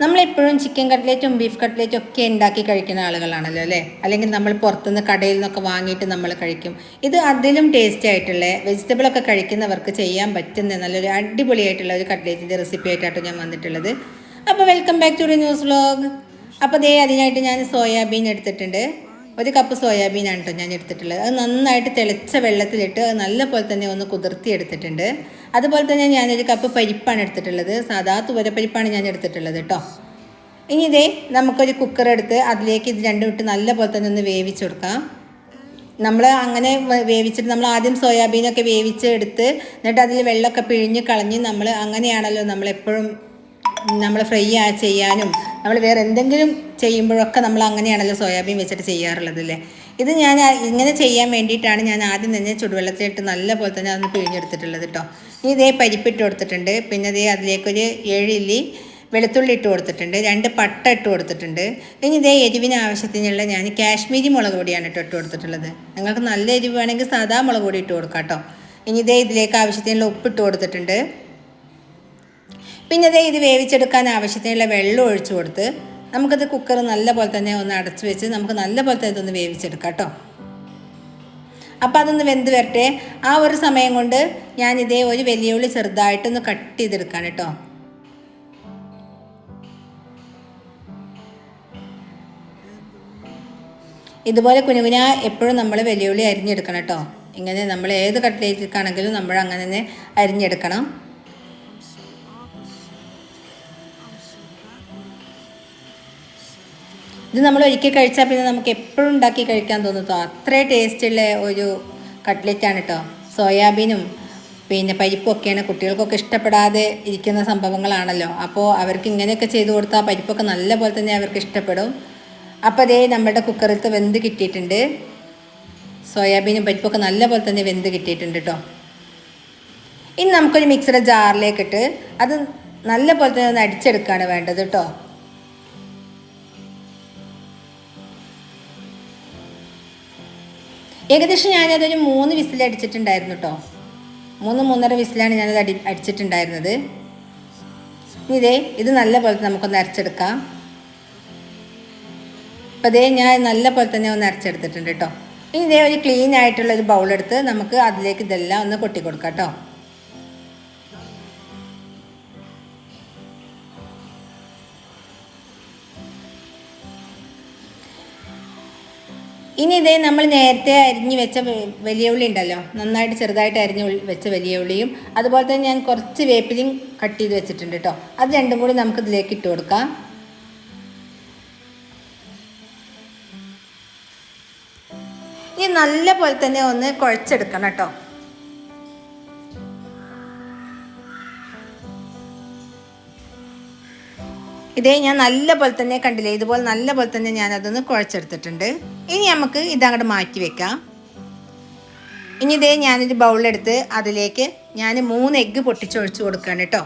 നമ്മളെപ്പോഴും chicken കട്ട്ലേറ്റും beef കട്ട്ലേറ്റും ഒക്കെ ഉണ്ടാക്കി കഴിക്കുന്ന ആളുകളാണല്ലോ അല്ലേ? അല്ലെങ്കിൽ നമ്മൾ പുറത്തുനിന്ന് കടയിൽ നിന്നൊക്കെ വാങ്ങിയിട്ട് നമ്മൾ കഴിക്കും. ഇത് അതിലും ടേസ്റ്റി ആയിട്ടുള്ള വെജിറ്റബിളൊക്കെ കഴിക്കുന്നവർക്ക് ചെയ്യാൻ പറ്റുന്ന നല്ലൊരു അടിപൊളിയായിട്ടുള്ള ഒരു കട്ട്ലേറ്റിന്റെ റെസിപ്പി ആയിട്ടാണ് ഞാൻ വന്നിട്ടുള്ളത്. അപ്പോൾ welcome back to the news vlog അപ്പോൾ ദേ അതിനായിട്ട് ഞാൻ സോയാബീൻ എടുത്തിട്ടുണ്ട്. ഒരു കപ്പ് സോയാബീനാണ് കേട്ടോ ഞാൻ എടുത്തിട്ടുള്ളത് അത് നന്നായിട്ട് തിളച്ച വെള്ളത്തിലിട്ട് അത് നല്ല പോലെ തന്നെ ഒന്ന് കുതിർത്തി എടുത്തിട്ടുണ്ട്. അതുപോലെ തന്നെ ഞാനൊരു കപ്പ് പരിപ്പാണ് എടുത്തിട്ടുള്ളത്. സാധാ തുവരപ്പരിപ്പാണ് ഞാൻ എടുത്തിട്ടുള്ളത് കേട്ടോ. ഇനി ഇതേ നമുക്കൊരു കുക്കർ എടുത്ത് അതിലേക്ക് ഇത് രണ്ടും ഇട്ട് നല്ല പോലെ തന്നെ ഒന്ന് വേവിച്ച് കൊടുക്കാം. നമ്മൾ അങ്ങനെ വേവിച്ചിട്ട് നമ്മൾ ആദ്യം സോയാബീനൊക്കെ വേവിച്ച് എടുത്ത് എന്നിട്ട് അതിൽ വെള്ളമൊക്കെ പിഴിഞ്ഞ് കളഞ്ഞ് നമ്മൾ അങ്ങനെയാണല്ലോ നമ്മളെപ്പോഴും നമ്മൾ ഫ്രൈ ചെയ്യാനും നമ്മൾ വേറെ എന്തെങ്കിലും ചെയ്യുമ്പോഴൊക്കെ നമ്മൾ അങ്ങനെയാണല്ലോ സോയാബീൻ വെച്ചിട്ട് ചെയ്യാറുള്ളത് അല്ലേ? ഇത് ഞാൻ ഇങ്ങനെ ചെയ്യാൻ വേണ്ടിയിട്ടാണ് ഞാൻ ആദ്യം തന്നെ ചുടുവെള്ളത്തിലിട്ട് നല്ല പോലെ തന്നെ അതൊന്ന് പിഴിഞ്ഞെടുത്തിട്ടുള്ളത് കേട്ടോ. ഇനി ഇതേ പരിപ്പിട്ട് കൊടുത്തിട്ടുണ്ട്. പിന്നെ ഇതേ അതിലേക്കൊരു ഏഴില്ലി വെളുത്തുള്ളി ഇട്ട് കൊടുത്തിട്ടുണ്ട്. രണ്ട് പട്ട ഇട്ട് കൊടുത്തിട്ടുണ്ട്. ഇനി ഇതേ എരിവിന് ആവശ്യത്തിനുള്ള ഞാൻ കാശ്മീരി മുളക് പൊടിയാണ് ഇട്ട് ഇട്ട് കൊടുത്തിട്ടുള്ളത്. നിങ്ങൾക്ക് നല്ല എരിവ് വേണമെങ്കിൽ സാധാ മുളക് പൊടി ഇട്ട് കൊടുക്കാം കേട്ടോ. ഇനി ഇതേ ഇതിലേക്ക് ആവശ്യത്തിനുള്ള ഉപ്പിട്ട് കൊടുത്തിട്ടുണ്ട്. പിന്നെ ദേ ഇത് വേവിച്ചെടുക്കാൻ ആവശ്യത്തിനുള്ള വെള്ളം ഒഴിച്ചു കൊടുത്ത് നമുക്കത് കുക്കർ നല്ല പോലെ തന്നെ ഒന്ന് അടച്ചു വെച്ച് നമുക്ക് നല്ല പോലെ തന്നെ ഇതൊന്ന് വേവിച്ചെടുക്കാം കേട്ടോ. അപ്പോൾ അതൊന്ന് വെന്ത് വരട്ടെ. ആ ഒരു സമയം കൊണ്ട് ഞാൻ ഇതേ ഒരു വലിയ ഉള്ളി ചെറുതായിട്ടൊന്ന് കട്ട് ചെയ്തെടുക്കാൻ കേട്ടോ. ഇതുപോലെ കുനുകുന എപ്പോഴും നമ്മൾ വെല്ലുവിളി അരിഞ്ഞെടുക്കണം കേട്ടോ. ഇങ്ങനെ നമ്മൾ ഏത് കട്ട്ലേറ്റിക്കാണെങ്കിലും നമ്മൾ അങ്ങനെ തന്നെ അരിഞ്ഞെടുക്കണം. ഇത് നമ്മൾ ഒരിക്കൽ കഴിച്ചാൽ പിന്നെ നമുക്ക് എപ്പോഴും ഉണ്ടാക്കി കഴിക്കാൻ തോന്നുന്നു അത്രയും ടേസ്റ്റുള്ള ഒരു കട്ട്ലറ്റാണ് കേട്ടോ സോയാബീനും പിന്നെ പരിപ്പും ഒക്കെയാണ് കുട്ടികൾക്കൊക്കെ ഇഷ്ടപ്പെടാതെ ഇരിക്കുന്ന സംഭവങ്ങളാണല്ലോ. അപ്പോൾ അവർക്ക് ഇങ്ങനെയൊക്കെ ചെയ്തു കൊടുത്താൽ പരിപ്പൊക്കെ നല്ല പോലെ തന്നെ അവർക്ക് ഇഷ്ടപ്പെടും. അപ്പോൾ അതേ നമ്മുടെ കുക്കറിലത്തെ വെന്ത് കിട്ടിയിട്ടുണ്ട്. സോയാബീനും പരിപ്പൊക്കെ നല്ല പോലെ തന്നെ വെന്ത് കിട്ടിയിട്ടുണ്ട് കേട്ടോ ഇനി നമുക്കൊരു മിക്സിയുടെ ജാറിലേക്കിട്ട് അത് നല്ല പോലെ തന്നെ ഒന്ന് അടിച്ചെടുക്കുകയാണ് വേണ്ടത് കേട്ടോ ഏകദേശം ഞാനതൊരു മൂന്ന് വിസിൽ അടിച്ചിട്ടുണ്ടായിരുന്നു കേട്ടോ മൂന്ന് മൂന്നര വിസിലാണ് ഞാനത് അടി അടിച്ചിട്ടുണ്ടായിരുന്നത്. ഇതേ ഇത് നല്ല പോലെ നമുക്കൊന്ന് അരച്ചെടുക്കാം. അപ്പോൾ അതേ ഞാൻ നല്ല പോലെ തന്നെ ഒന്ന് അരച്ചെടുത്തിട്ടുണ്ട് കേട്ടോ ഇനി ഇതേ ഒരു ക്ലീൻ ആയിട്ടുള്ള ഒരു ബൗളെടുത്ത് നമുക്ക് അതിലേക്ക് ഇതെല്ലാം ഒന്ന് കൊട്ടി കൊടുക്കാം കേട്ടോ ഇനി ഇതേ നമ്മൾ നേരത്തെ അരിഞ്ഞ് വെച്ച വലിയ ഉള്ളി ഉണ്ടല്ലോ. നന്നായിട്ട് ചെറുതായിട്ട് അരിഞ്ഞ് വെച്ച വലിയ ഉള്ളിയും അതുപോലെ തന്നെ ഞാൻ കുറച്ച് വേപ്പിലയും കട്ട് ചെയ്ത് വെച്ചിട്ടുണ്ട് കേട്ടോ അത് രണ്ടും കൂടി നമുക്ക് ഇതിലേക്ക് ഇട്ട് കൊടുക്കാം. ഇനി നല്ല പോലെ തന്നെ ഒന്ന് കുഴച്ചെടുക്കണം കേട്ടോ ഇതേ ഞാൻ നല്ല പോലെ തന്നെ കണ്ടില്ലേ ഇതുപോലെ നല്ല പോലെ തന്നെ ഞാൻ അതൊന്ന് കുഴച്ചെടുത്തിട്ടുണ്ട്. ഇനി നമുക്ക് ഇതങ്ങോട്ട് മാറ്റി വെക്കാം. ഇനി ഇതേ ഞാനൊരു ബൗളെടുത്ത് അതിലേക്ക് ഞാൻ മൂന്ന് എഗ്ഗ് പൊട്ടിച്ചൊഴിച്ച് കൊടുക്കുകയാണ് കേട്ടോ.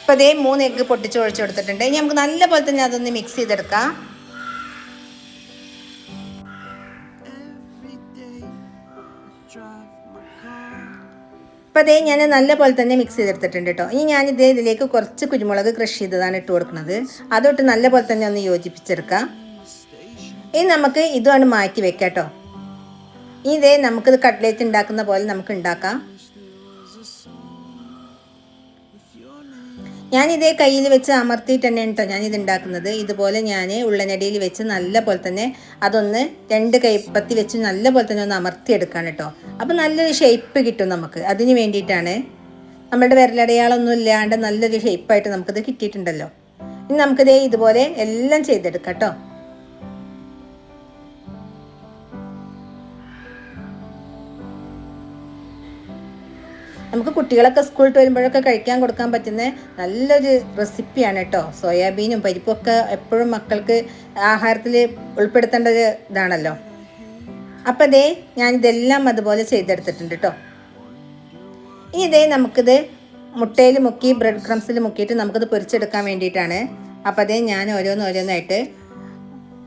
ഇപ്പം ഇതേ മൂന്ന് എഗ്ഗ് പൊട്ടിച്ചൊഴിച്ച് കൊടുത്തിട്ടുണ്ട്. ഇനി നമുക്ക് നല്ല പോലെ തന്നെ അതൊന്ന് മിക്സ് ചെയ്തെടുക്കാം. അപ്പോൾ അതേ ഞാൻ നല്ലപോലെ തന്നെ മിക്സ് ചെയ്തെടുത്തിട്ടുണ്ട് കേട്ടോ ഇനി ഞാൻ ഇതേ ഇതിലേക്ക് കുറച്ച് കുരുമുളക് ക്രഷ് ചെയ്തതാണ് ഇട്ട് കൊടുക്കുന്നത്. അതൊട്ട് നല്ലപോലെ തന്നെ ഒന്ന് യോജിപ്പിച്ചെടുക്കാം. ഇനി നമുക്ക് ഇതുമാണ് മാറ്റി വെക്കാം കേട്ടോ ഇനി ഇതേ നമുക്കിത് കട്ട്ലേറ്റ് ഉണ്ടാക്കുന്ന പോലെ നമുക്ക് ഉണ്ടാക്കാം. ഞാനിതേ കയ്യിൽ വെച്ച് അമർത്തിയിട്ട് തന്നെയാണ് കേട്ടോ ഞാനിത് ഉണ്ടാക്കുന്നത് ഇതുപോലെ ഞാൻ ഉള്ളനടിയിൽ വെച്ച് നല്ല പോലെ തന്നെ അതൊന്ന് രണ്ട് കൈപ്പത്തി വെച്ച് നല്ല പോലെ തന്നെ ഒന്ന് അമർത്തിയെടുക്കാണ് കേട്ടോ അപ്പോൾ നല്ലൊരു ഷേപ്പ് കിട്ടും നമുക്ക്. അതിന് വേണ്ടിയിട്ടാണ് നമ്മുടെ വിരലടയാളൊന്നും ഇല്ലാണ്ട് നല്ലൊരു ഷേപ്പായിട്ട് നമുക്കത് കിട്ടിയിട്ടുണ്ടല്ലോ. ഇനി നമുക്കിതേ ഇതുപോലെ എല്ലാം ചെയ്തെടുക്കാം കേട്ടോ നമുക്ക് കുട്ടികളൊക്കെ സ്കൂളിൽ വരുമ്പോഴൊക്കെ കഴിക്കാൻ കൊടുക്കാൻ പറ്റുന്ന നല്ലൊരു റെസിപ്പിയാണ് കേട്ടോ. സോയാബീനും പരിപ്പൊക്കെ എപ്പോഴും മക്കൾക്ക് ആഹാരത്തിൽ ഉൾപ്പെടുത്തേണ്ട ഒരു ഇതാണല്ലോ. അപ്പം ഞാൻ ഇതെല്ലാം അതുപോലെ ചെയ്തെടുത്തിട്ടുണ്ട് കേട്ടോ. ഇനി ഇതേ നമുക്കിത് മുട്ടയിൽ മുക്കി ബ്രെഡ് ക്രംസിൽ മുക്കിയിട്ട് നമുക്കിത് പൊരിച്ചെടുക്കാൻ വേണ്ടിയിട്ടാണ്. അപ്പോൾ അതേ ഞാൻ ഓരോന്ന് ഓരോന്നായിട്ട്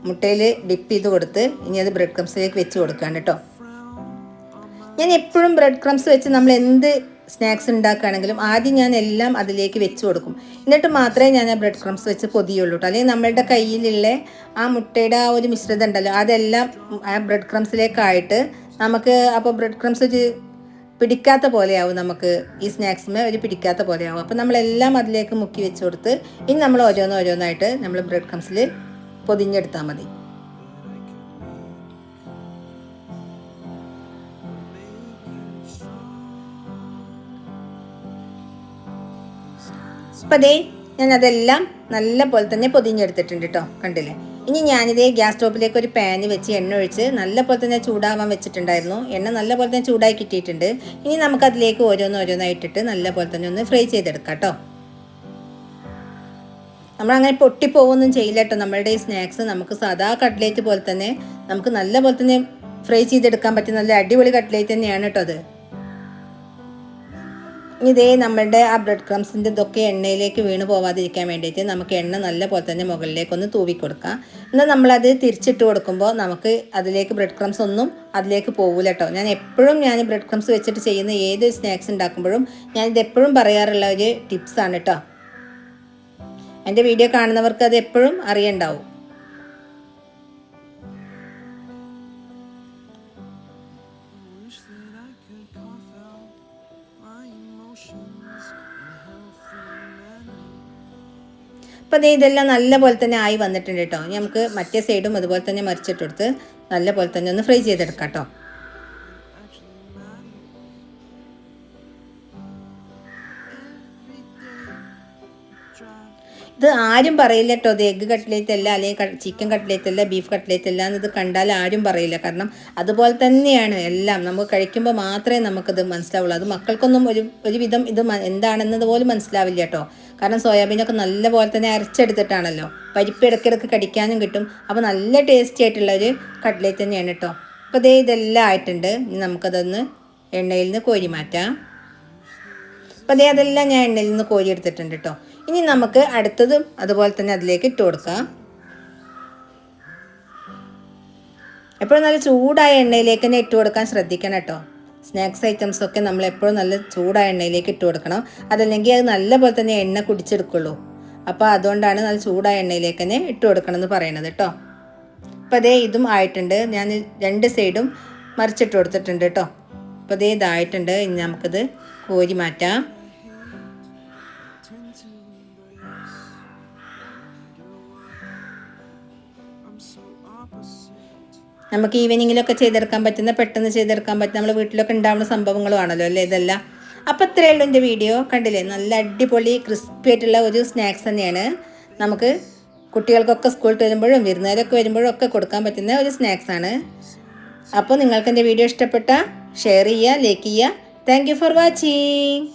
മുട്ടയിൽ ഡിപ്പ് ചെയ്ത് കൊടുത്ത് ഇനി അത് ബ്രെഡ് ക്രംസിലേക്ക് വെച്ച് കൊടുക്കുകയാണ് കേട്ടോ. ഞാൻ എപ്പോഴും ബ്രെഡ് ക്രംസ് വെച്ച് നമ്മൾ എന്ത് സ്നാക്സ് ഉണ്ടാക്കുകയാണെങ്കിലും ആദ്യം ഞാൻ എല്ലാം അതിലേക്ക് വെച്ച് കൊടുക്കും. എന്നിട്ട് മാത്രമേ ഞാൻ ആ ബ്രെഡ് ക്രംസ് വെച്ച് പൊതിയുള്ളൂ കേട്ടോ. അല്ലെങ്കിൽ നമ്മളുടെ കയ്യിലുള്ള ആ മുട്ടയുടെ ആ ഒരു മിശ്രിതം ഉണ്ടല്ലോ അതെല്ലാം ആ ബ്രെഡ് ക്രംസിലേക്കായിട്ട് നമുക്ക് അപ്പോൾ ബ്രെഡ് ക്രംസ് ഒരു പിടിക്കാത്ത പോലെയാവും നമുക്ക് ഈ സ്നാക്സിന് ഒരു പിടിക്കാത്ത പോലെയാവും. അപ്പോൾ നമ്മളെല്ലാം അതിലേക്ക് മുക്കി വെച്ച് കൊടുത്ത് ഇനി നമ്മൾ ഓരോന്ന് ഓരോന്നായിട്ട് നമ്മൾ ബ്രെഡ് ക്രംസിൽ പൊതിഞ്ഞെടുത്താൽ മതി. അപ്പം അതേ ഞാൻ അതെല്ലാം നല്ല പോലെ തന്നെ പൊതിഞ്ഞെടുത്തിട്ടുണ്ട് കേട്ടോ കണ്ടില്ലേ? ഇനി ഞാനിതേ ഗ്യാസ് സ്റ്റോപ്പിലേക്ക് ഒരു പാന് വെച്ച് എണ്ണ ഒഴിച്ച് നല്ല പോലെ തന്നെ ചൂടാവാൻ വെച്ചിട്ടുണ്ടായിരുന്നു. എണ്ണ നല്ല പോലെ തന്നെ ചൂടായി കിട്ടിയിട്ടുണ്ട്. ഇനി നമുക്കതിലേക്ക് ഓരോന്ന് ഓരോന്നായിട്ടിട്ട് നല്ല പോലെ തന്നെ ഒന്ന് ഫ്രൈ ചെയ്തെടുക്കാം കേട്ടോ നമ്മളങ്ങനെ പൊട്ടിപ്പോവൊന്നും ചെയ്യില്ല കേട്ടോ നമ്മളുടെ ഈ സ്നാക്സ് നമുക്ക് സാധാ കട്ട്ലേറ്റ് പോലെ തന്നെ നമുക്ക് നല്ല പോലെ തന്നെ ഫ്രൈ ചെയ്തെടുക്കാൻ പറ്റിയ നല്ല അടിപൊളി കട്ട്ലേറ്റ് തന്നെയാണ് കേട്ടോ അത്. ഇതേ നമ്മളുടെ ആ ബ്രെഡ് ക്രംസിന്റെ ഇതൊക്കെ എണ്ണയിലേക്ക് വീണ് പോവാതിരിക്കാൻ വേണ്ടിയിട്ട് നമുക്ക് എണ്ണ നല്ല പോലെ തന്നെ മുകളിലേക്കൊന്ന് തൂവി കൊടുക്കാം എന്നാൽ നമ്മളത് തിരിച്ചിട്ട് കൊടുക്കുമ്പോൾ നമുക്ക് അതിലേക്ക് ബ്രെഡ് ക്രംസ് ഒന്നും അതിലേക്ക് പോകില്ല കേട്ടോ ഞാൻ എപ്പോഴും ഞാൻ ബ്രെഡ് ക്രംസ് വെച്ചിട്ട് ചെയ്യുന്ന ഏത് സ്നാക്സ് ഉണ്ടാക്കുമ്പോഴും ഞാനിത് എപ്പോഴും പറയാറുള്ള ഒരു ടിപ്സാണ് കേട്ടോ എന്റെ വീഡിയോ കാണുന്നവർക്ക് അത് എപ്പോഴും അറിയണ്ടാവും. അപ്പോൾ ദേ ഇതെല്ലാം നല്ല പോലെ തന്നെ ആയി വന്നിട്ടുണ്ട് കേട്ടോ. നമുക്ക് മറ്റേ സൈഡും അതുപോലെ തന്നെ മറിച്ചിട്ടെടുത്ത് നല്ല പോലെ തന്നെ ഒന്ന് ഫ്രൈ ചെയ്തെടുക്കാം കേട്ടോ. ഇത് ആരും പറയില്ല കേട്ടോ. ഇത് എഗ്ഗ് കട്ട്ലേറ്റ് അല്ല അല്ലെങ്കിൽ ചിക്കൻ കട്ട്ലേറ്റ് അല്ല ബീഫ് കട്ട്ലേറ്റ് അല്ല എന്നത് കണ്ടാൽ ആരും പറയില്ല. കാരണം അതുപോലെ തന്നെയാണ് എല്ലാം. നമുക്ക് കഴിക്കുമ്പോൾ മാത്രമേ നമുക്കിത് മനസ്സിലാവുള്ളൂ. അത് മക്കൾക്കൊന്നും ഒരു ഒരുവിധം ഇത് എന്താണെന്നത് പോലും മനസ്സിലാവില്ല കേട്ടോ. കാരണം സോയാബീനൊക്കെ നല്ല പോലെ തന്നെ അരച്ചെടുത്തിട്ടാണല്ലോ. പരിപ്പ് ഇടയ്ക്കിടയ്ക്ക് കടിക്കാനും കിട്ടും. അപ്പോൾ നല്ല ടേസ്റ്റി ആയിട്ടുള്ള ഒരു കട്ട്ലേറ്റ് തന്നെയാണ് കേട്ടോ. അപ്പോൾ ദേ ഇതെല്ലാം ആയിട്ടുണ്ട്. ഇനി നമുക്കതൊന്ന് എണ്ണയിൽ നിന്ന് കോരി മാറ്റാം. അപ്പോൾ അതേ അതെല്ലാം ഞാൻ എണ്ണയിൽ നിന്ന് കോരി എടുത്തിട്ടുണ്ട് കേട്ടോ. ഇനി നമുക്ക് അടുത്തതും അതുപോലെ തന്നെ അതിലേക്ക് ഇട്ട് കൊടുക്കാം. എപ്പോഴും നല്ല ചൂടായ എണ്ണയിലേക്ക് തന്നെ ഇട്ട് കൊടുക്കാൻ ശ്രദ്ധിക്കണം കേട്ടോ. സ്നാക്സ് ഐറ്റംസ് ഒക്കെ നമ്മൾ എപ്പോഴും നല്ല ചൂടായ എണ്ണയിലേക്ക് ഇട്ട് കൊടുക്കണം. അതല്ലെങ്കിൽ അത് നല്ല പോലെ തന്നെ എണ്ണ കുടിച്ചെടുക്കുള്ളൂ. അപ്പോൾ അതുകൊണ്ടാണ് നല്ല ചൂടായ എണ്ണയിലേക്ക് തന്നെ ഇട്ട് കൊടുക്കണം എന്ന് പറയണത് കേട്ടോ. അപ്പോൾ അതേ ഇതും ആയിട്ടുണ്ട്. ഞാൻ രണ്ട് സൈഡും മറിച്ചിട്ട് കൊടുത്തിട്ടുണ്ട് കേട്ടോ. അപ്പോൾ അതേ ഇതായിട്ടുണ്ട്. ഇനി നമുക്കത് കോരി മാറ്റാം. നമുക്ക് ഈവനിങ്ങിലൊക്കെ ചെയ്തെടുക്കാൻ പറ്റുന്ന പെട്ടെന്ന് ചെയ്തെടുക്കാൻ പറ്റുന്ന നമ്മൾ വീട്ടിലൊക്കെ ഉണ്ടാവുന്ന സംഭവങ്ങളും ആണല്ലോ അല്ലേ ഇതെല്ലാം? അപ്പോൾ ഇത്രയേ ഉള്ളൂ എന്റെ വീഡിയോ. കണ്ടില്ലേ? നല്ല അടിപൊളി ക്രിസ്പി ആയിട്ടുള്ള ഒരു സ്നാക്സ് തന്നെയാണ്. നമുക്ക് കുട്ടികൾക്കൊക്കെ സ്കൂളിൽ വരുമ്പോഴും വിരുന്നുകാരൊക്കെ വരുമ്പോഴും ഒക്കെ കൊടുക്കാൻ പറ്റുന്ന ഒരു സ്നാക്സ് ആണ്. അപ്പോൾ നിങ്ങൾക്ക് എന്റെ വീഡിയോ ഇഷ്ടപ്പെട്ട ഷെയർ ചെയ്യുക ലൈക്ക് ചെയ്യുക. Thank for watching